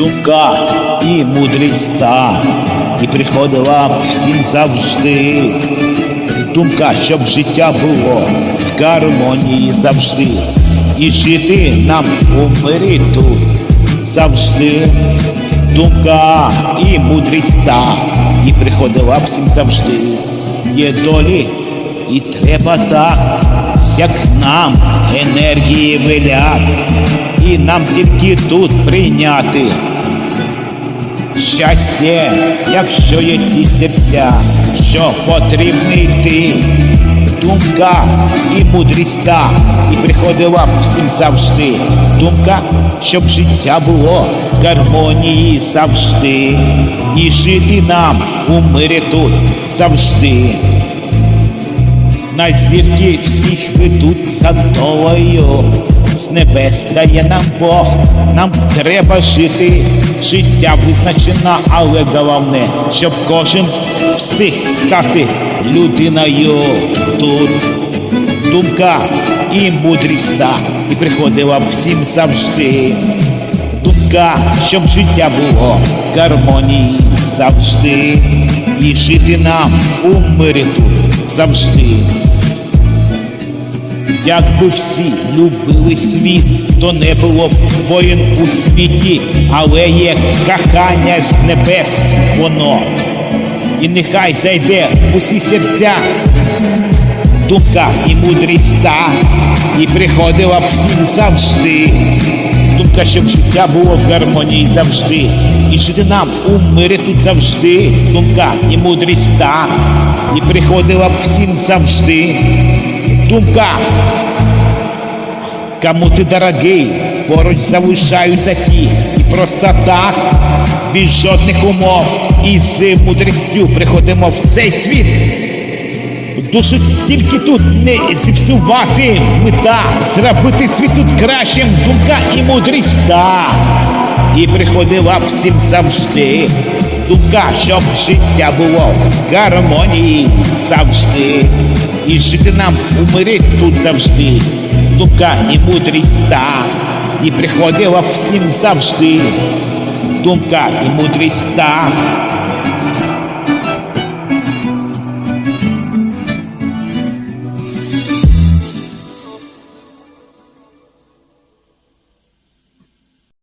думка і мудрість та, і приходила всім завжди. Думка, щоб життя було в гармонії завжди, і жити нам у тут завжди. Думка і мудрість та, і приходила всім завжди. Є долі, і треба так, як нам енергії велять, і нам тільки тут прийняти. Щастя, якщо є ті серця, що потрібно йти, думка і мудрість та, і приходила всім завжди. Думка, щоб життя було в гармонії завжди, і жити нам у мирі тут завжди. На зірки всіх ведуть за долею, небес дає нам Бог, нам треба жити. Життя визначена, але головне, щоб кожен встиг стати людиною тут. Думка і мудрість та, і приходила всім завжди. Думка, щоб життя було в гармонії завжди, і жити нам у мирі тут завжди. Якби всі любили світ, то не було б воїн у світі, але є кохання з небес воно. І нехай зайде в усі серця думка і мудрість та, і приходила б всім завжди. Думка, щоб життя було в гармонії завжди, і жити нам у мирі тут завжди. Думка і мудрість та, і приходила б всім завжди. Думка, кому ти дорогий, поруч залишаються ті, і просто так, без жодних умов, і з мудрістю приходимо в цей світ. Душу тільки тут не зіпсувати мета, зробити світ тут кращим, думка і мудрість та. І приходила всім завжди. Думка, щоб життя було в гармонії завжди. І жити нам у мирі тут завжди. Думка і мудрість та. І приходила всім завжди. Думка і мудрість та.